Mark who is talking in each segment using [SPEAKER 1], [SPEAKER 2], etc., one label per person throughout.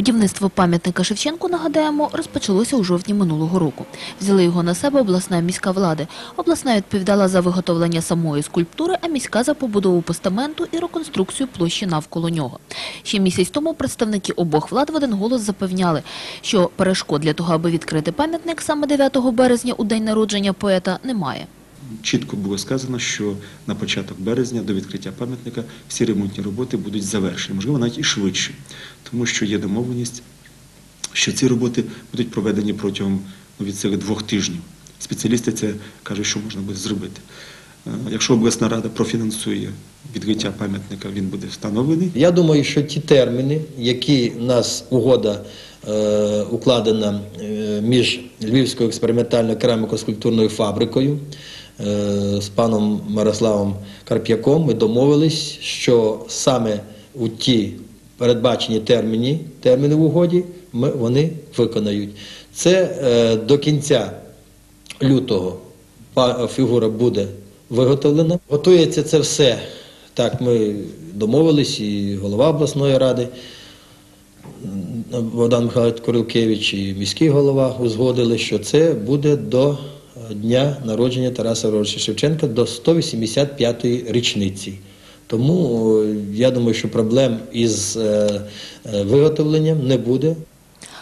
[SPEAKER 1] Будівництво пам'ятника Шевченку, нагадаємо, розпочалося у жовтні минулого року. Взяли його на себе обласна міська влада. Обласна відповідала за виготовлення самої скульптури, а міська за побудову постаменту і реконструкцію площі навколо нього. Ще місяць тому представники обох влад в один голос запевняли, що перешкод для того, аби відкрити пам'ятник саме 9 березня у день народження поета, немає.
[SPEAKER 2] Чітко було сказано, що на початок березня до відкриття пам'ятника всі ремонтні роботи будуть завершені, можливо, навіть і швидше, тому що є домовленість, що ці роботи будуть проведені протягом ну, від цих двох тижнів. Спеціалісти це кажуть, що можна буде зробити. Е, Якщо обласна рада профінансує відкриття пам'ятника, він буде встановлений.
[SPEAKER 3] Я думаю, що ті терміни, які нас угода е, укладена е, між Львівською експериментальною кераміко-скульптурною фабрикою з паном Мирославом Карп'яком, ми домовились, що саме у ті передбачені терміни, терміни в угоді ми, вони виконають. Це е, до кінця лютого фігура буде виготовлена. Готується це все. Так, ми домовились, і голова обласної ради Богдан Михайлович Курилкевич і міський голова узгодили, що це буде до е, дня народження Тараса Григоровича Шевченка до 185-ї річниці. Тому е, я думаю, що проблем із е, е, виготовленням не буде.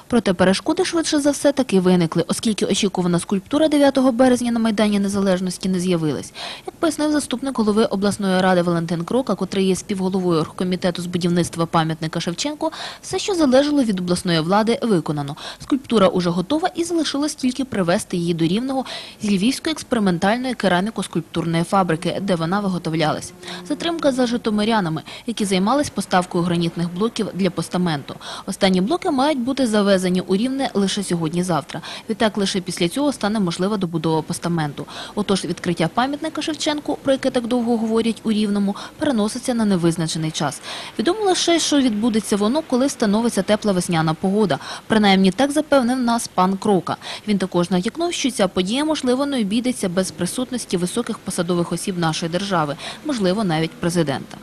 [SPEAKER 1] Проте перешкоди швидше за все таки виникли, оскільки очікувана скульптура 9 березня на Майдані Незалежності не з'явилась. Як пояснив заступник голови обласної ради Валентин Крока, котрий є співголовою оргкомітету з будівництва пам'ятника Шевченку, все, що залежало від обласної влади, виконано. Скульптура уже готова і залишилось тільки привезти її до Рівного з Львівської експериментальної кераміко-скульптурної фабрики, де вона виготовлялась. Затримка за житомирянами, які займались поставкою гранітних блоків для постаменту. Останні блоки мають бути завезені у Рівне лише сьогодні-завтра. Відтак лише після цього стане можлива добудова постаменту. Отож, відкриття пам'ятника Шевченку, про яке так довго говорять у Рівному, переноситься на невизначений час. Відомо лише, що відбудеться воно, коли встановиться тепла весняна погода. Принаймні так запевнив нас пан Крока. Він також натякнув, що ця подія, можливо, не обійдеться без присутності високих посадових осіб нашої держави, можливо, навіть президента.